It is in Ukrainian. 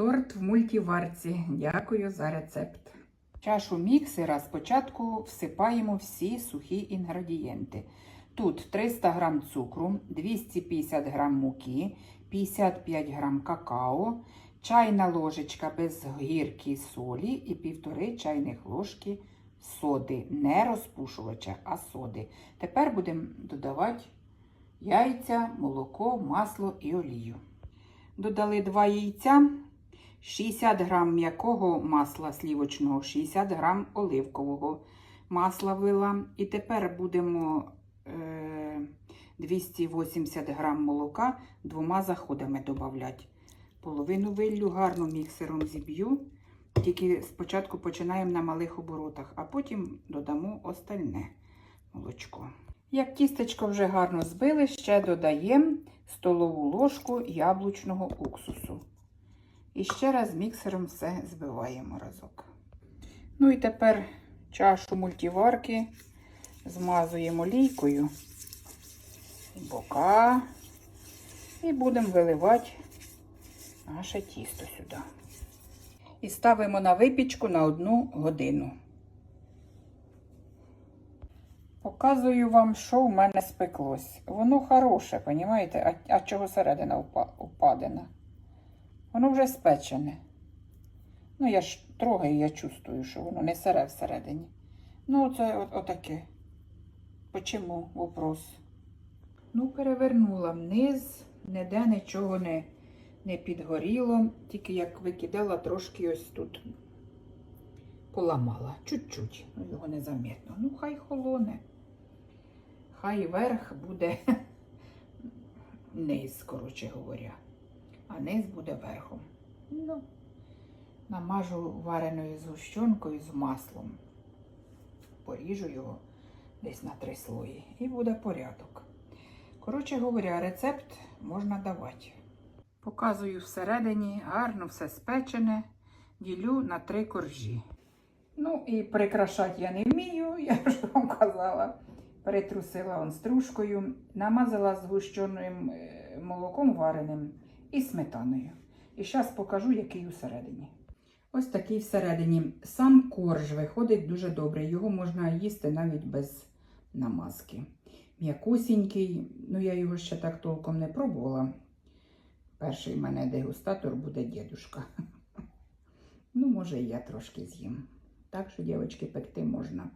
Торт в мультиварці. Дякую за рецепт. Чашу міксера спочатку всипаємо всі сухі інгредієнти. Тут 300 г цукру, 250 г муки, 55 г какао, чайна ложечка без гірки солі і півтори чайних ложки соди. Не розпушувача, а соди. Тепер будемо додавати яйця, молоко, масло і олію. Додали 2 яйця, 60 грам м'якого масла слівочного, 60 грам оливкового масла вила. І тепер будемо е, 280 грам молока двома заходами додавати. Половину виллю гарно міксером зіб'ю. Тільки спочатку починаємо на малих оборотах, а потім додамо остальне молочко. Як тістечко вже гарно збили, ще додаємо столову ложку яблучного уксусу. І ще раз міксером все збиваємо разок. Ну і тепер чашу мультиварки змазуємо лійкою бока і будемо виливати наше тісто сюди. І ставимо на випічку на одну годину. Показую вам, що в мене спеклось. Воно хороше, розумієте? А, чого середина впадена? Воно вже спечене. Ну, я ж трогаю, я чувствую, що воно не сире всередині. Ну, це от, отаке. Почому вопрос? Ну, перевернула вниз, ніде нічого не, не підгоріло, тільки як викидала, трошки ось тут поламала. Чуть-чуть, ну його незамітно. Ну, хай холоне. Хай верх буде низ, коротше говоря. А низ буде верхом. Ну, намажу вареною згущенкою з маслом. Поріжу його десь на три слої. І буде порядок. Коротше говоря, рецепт можна давати. Показую всередині, гарно все спечене, ділю на три коржі. Ну і прикрашати я не вмію, я ж вам казала. Перетрусила он стружкою, намазала згущеним е, молоком вареним і сметаною. І зараз покажу, який усередині. Ось такий всередині. Сам корж виходить дуже добре. Його можна їсти навіть без намазки. М'якусінький, ну я його ще так толком не пробувала. Перший в мене дегустатор буде дідушка. Ну, може, і я трошки з'їм. Так що, дівчатки, пекти можна.